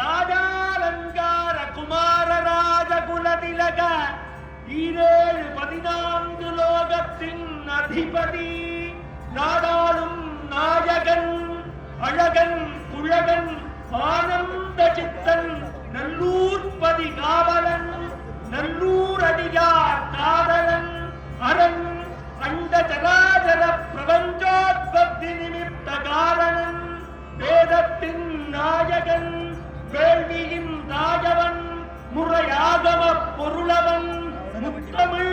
ராஜாலங்கார குமார ராஜகுல திலக ஈரேழு பதினான்கு லோகத்தின் அதிபதி நாடாளும் நாயகன் அழகன் do tamanho